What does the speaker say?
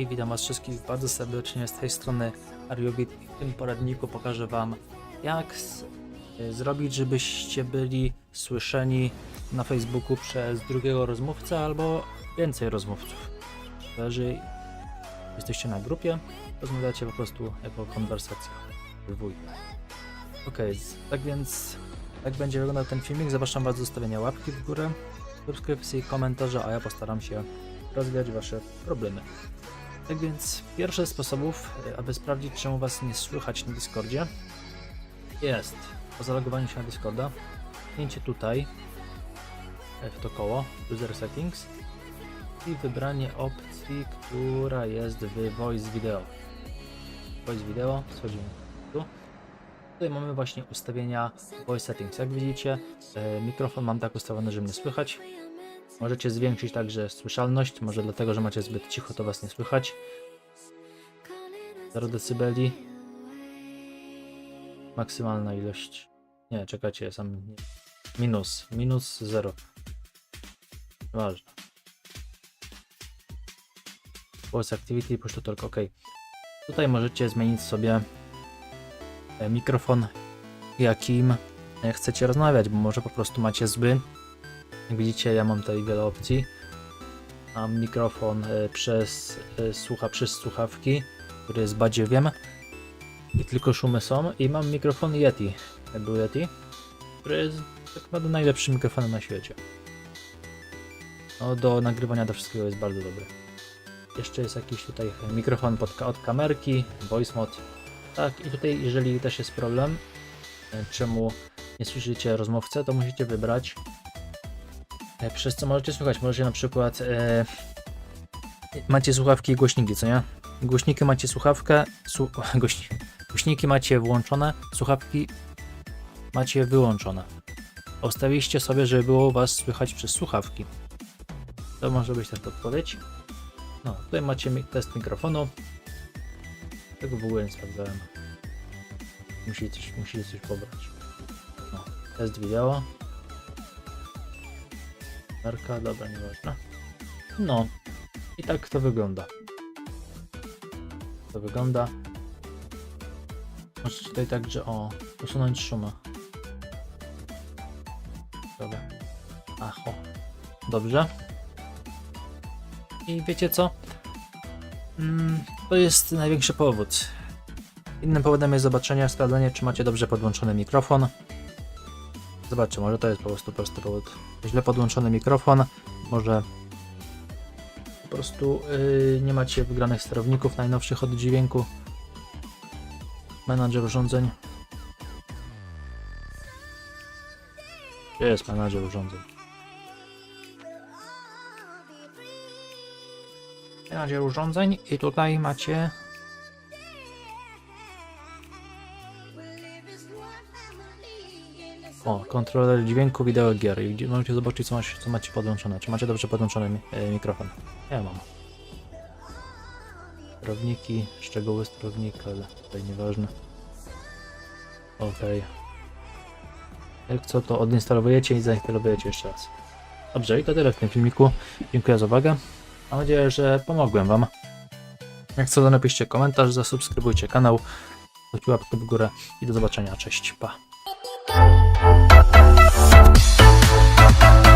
Hej, witam was wszystkich bardzo serdecznie z tej strony Ariowit i w tym poradniku pokażę wam jak y, zrobić, żebyście byli słyszeni na Facebooku przez drugiego rozmówcę albo więcej rozmówców. Zależy, jesteście na grupie, rozmawiacie po prostu jako konwersacja. Okej, z- tak więc tak będzie wyglądał ten filmik. Zapraszam was do zostawienia łapki w górę, subskrypcji i komentarza, a ja postaram się rozwiać wasze problemy. Tak więc pierwszy z sposobów, e, aby sprawdzić czemu was nie słychać na Discordzie jest po zalogowaniu się na Discorda kliknięcie tutaj e, w to koło User Settings i wybranie opcji, która jest w Voice Video. Voice Video, schodzimy tu. Tutaj mamy właśnie ustawienia Voice Settings. Jak widzicie, e, mikrofon mam tak ustawiony, że mnie słychać. Możecie zwiększyć także słyszalność, może dlatego, że macie zbyt cicho, to was nie słychać. 0 dB. Maksymalna ilość. Nie, czekajcie, sam minus, minus 0. Ważne. Voice Activity, push to talk, ok. Tutaj możecie zmienić sobie e, mikrofon, jakim e, chcecie rozmawiać, bo może po prostu macie zły jak widzicie, ja mam tutaj wiele opcji. Mam mikrofon e, przez e, słucha przez słuchawki, który jest badziewiem i tylko szumy są. I mam mikrofon Yeti, był Yeti, który jest tak naprawdę najlepszym mikrofonem na świecie. No, do nagrywania do wszystkiego jest bardzo dobry. Jeszcze jest jakiś tutaj mikrofon pod, od kamerki, voice mod. Tak, i tutaj jeżeli też jest problem, e, czemu nie słyszycie rozmówcę, to musicie wybrać Przez co możecie słuchać, możecie na przykład e, macie słuchawki i głośniki, co nie? Głośniki macie słuchawkę, su, głośni, głośniki macie włączone, słuchawki macie wyłączone. Ustawiliście sobie, żeby było was słychać przez słuchawki. To może być też odpowiedź. No, tutaj macie test mikrofonu. Tego w ogóle nie sprawdzałem. Musicie coś, musicie coś pobrać. No, test wideo. Marka, dobra, nieważne. No, i tak to wygląda. To wygląda. Możecie tutaj także o usunąć szumy. Dobra. Acho. Dobrze. I wiecie co? Mm, to jest największy powód. Innym powodem jest zobaczenie, sprawdzenie, czy macie dobrze podłączony mikrofon. Zobaczcie, może to jest po prostu prosty powód. Źle podłączony mikrofon, może po prostu yy, nie macie wygranych sterowników najnowszych od dźwięku. Menadżer urządzeń. Gdzie jest menadżer urządzeń? Menadżer urządzeń i tutaj macie O, kontroler dźwięku, wideo, gier. I możecie zobaczyć, co, macie, co macie podłączone. Czy macie dobrze podłączony e, mikrofon? Ja mam. Sterowniki, szczegóły sterownika, ale tutaj nieważne. Okej. Jak co, to odinstalowujecie i zainstalowujecie jeszcze raz. Dobrze, i to tyle w tym filmiku. Dziękuję za uwagę. Mam nadzieję, że pomogłem Wam. Jak co, to napiszcie komentarz, zasubskrybujcie kanał, dajcie łapkę w górę i do zobaczenia. Cześć, pa. Thank